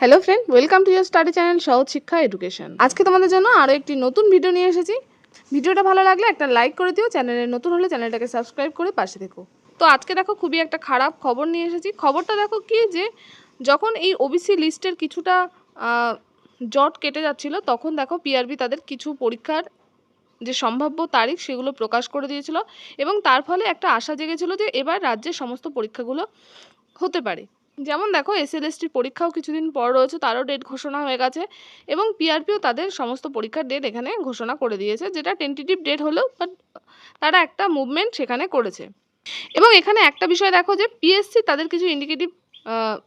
Hello friend welcome to your study channel সহজ শিক্ষা education আজকে তোমাদের জন্য আরও একটি নতুন ভিডিও নিয়ে এসেছি। ভিডিওটা ভালো লাগলে একটা লাইক করে দিও চ্যানেলে নতুন হলে চ্যানেলটাকে সাবস্ক্রাইব করে পাশে দেখো তো আজকে দেখো, খুবই একটা খারাপ খবর নিয়ে এসেছি। খবরটা দেখো কি যে, যখন এই ওবিসি লিস্টের কিছুটা জট কেটে যাচ্ছিল, তখন দেখো পিআরবি তাদের কিছু পরীক্ষার যে সম্ভাব্য তারিখ সেগুলো প্রকাশ করে দিয়েছিল এবং তার ফলে একটা আশা জেগেছিল যে এবার রাজ্যের সমস্ত পরীক্ষাগুলো হতে পারে। যেমন দেখো এসএলএসটির পরীক্ষাও কিছুদিন পর রয়েছে, তারও ডেট ঘোষণা হয়ে গেছে এবং পিআরপিও তাদের সমস্ত পরীক্ষার ডেট এখানে ঘোষণা করে দিয়েছে, যেটা টেন্টেটিভ ডেট হলেও বাট তারা একটা মুভমেন্ট সেখানে করেছে। এবং এখানে একটা বিষয় দেখো যে পিএসসি তাদের কিছু ইন্ডিকেটিভ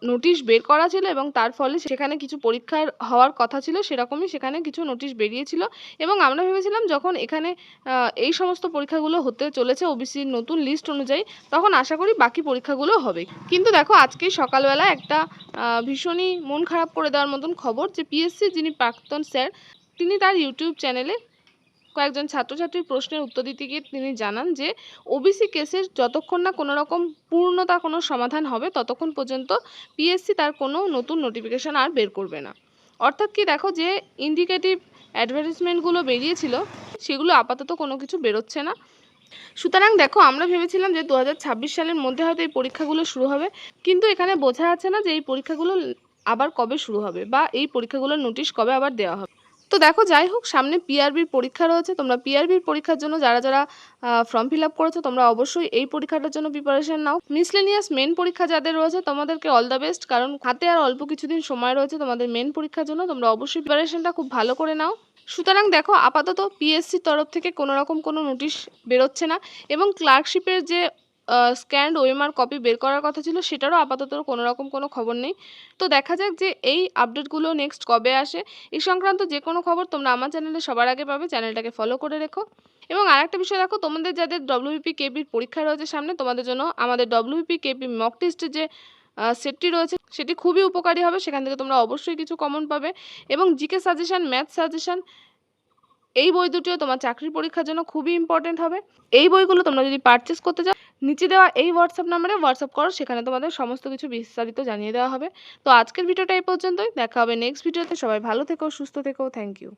নোটিশ বের করা ছিল এবং তার ফলে সেখানে কিছু পরীক্ষার হওয়ার কথা ছিল, সেরকমই সেখানে কিছু নোটিশ বেরিয়েছিল এবং আমরা ভেবেছিলাম যখন এখানে এই সমস্ত পরীক্ষাগুলো হতে চলেছে ওবিসির নতুন লিস্ট অনুযায়ী, তখন আশা করি বাকি পরীক্ষাগুলো হবে। কিন্তু দেখো, আজকে সকালবেলা একটা ভীষণই মন খারাপ করে দেওয়ার মতন খবর যে পিএসসি যিনি প্রাক্তন স্যার তিনি তার ইউটিউব চ্যানেলে কয়েকজন ছাত্রছাত্রীর প্রশ্নের উত্তর দিতে গিয়ে তিনি জানান যে ওবিসি কেসের যতক্ষণ না কোনো রকম পূর্ণতা কোনো সমাধান হবে, ততক্ষণ পর্যন্ত পিএসসি তার কোনো নতুন নোটিফিকেশান আর বের করবে না। অর্থাৎ কি দেখো যে ইন্ডিকেটিভ অ্যাডভার্টিসমেন্টগুলো বেরিয়েছিল, সেগুলো আপাতত কোনো কিছু বেরোচ্ছে না। সুতরাং দেখো, আমরা ভেবেছিলাম যে দু হাজার ছাব্বিশ সালের মধ্যে হয়তো এই পরীক্ষাগুলো শুরু হবে, কিন্তু এখানে বোঝা যাচ্ছে না যে এই পরীক্ষাগুলো আবার কবে শুরু হবে বা এই পরীক্ষাগুলোর নোটিশ কবে আবার দেওয়া হবে। তো দেখো, যাই হোক, সামনে পিআরবির পরীক্ষা রয়েছে। তোমরা পিআরবির পরীক্ষার জন্য যারা যারা ফর্ম ফিল আপ করেছ, তোমরা অবশ্যই এই পরীক্ষাটার জন্য প্রিপারেশন নাও। মিসলেনিয়াস মেন পরীক্ষা যাদের রয়েছে, তোমাদেরকে অল দ্য বেস্ট কারণ হাতে আর অল্প কিছুদিন সময় রয়েছে তোমাদের মেন পরীক্ষার জন্য, তোমরা অবশ্যই প্রিপারেশনটা খুব ভালো করে নাও। সুতরাং দেখো, আপাতত পিএসসির তরফ থেকে কোনো রকম কোনো নোটিশ বেরোচ্ছে না এবং ক্লার্কশিপের যে স্ক্যান্ড ওএমআর কপি বের করার কথা ছিল, সেটারও আপাতত কোনো রকম কোনো খবর নেই। তো দেখা যাক যে এই আপডেটগুলো নেক্সট কবে আসে। এই সংক্রান্ত যে কোনো খবর তোমরা আমার চ্যানেলে সবার আগে পাবে চ্যানেলটাকে ফলো করে রেখো। এবং আরেকটা বিষয় দেখো, তোমাদের যাদের ডব্লিউপি কেপির পরীক্ষা রয়েছে সামনে, তোমাদের জন্য আমাদের ডব্লিউপি কেপি মক টেস্টের যে সেটটি রয়েছে, সেটি খুবই উপকারী হবে। সেখান থেকে তোমরা অবশ্যই কিছু কমন পাবে। এবং জিকে সাজেশন ম্যাথ সাজেশন এই বই দুটিও তোমার চাকরির পরীক্ষার জন্য খুবই ইম্পর্টেন্ট হবে। এই বইগুলো তোমরা যদি পারচেস করতে চাও নিচে দেওয়া এই হোয়াটসঅ্যাপ নাম্বারে হোয়াটসঅ্যাপ করো, সেখানে তোমাদের সমস্ত কিছু বিস্তারিত জানিয়ে দেওয়া হবে। তো আজকের ভিডিওটা এই পর্যন্তই। দেখা হবে নেক্সট ভিডিওতে সবাই ভালো থেকো, সুস্থ থেকো। Thank you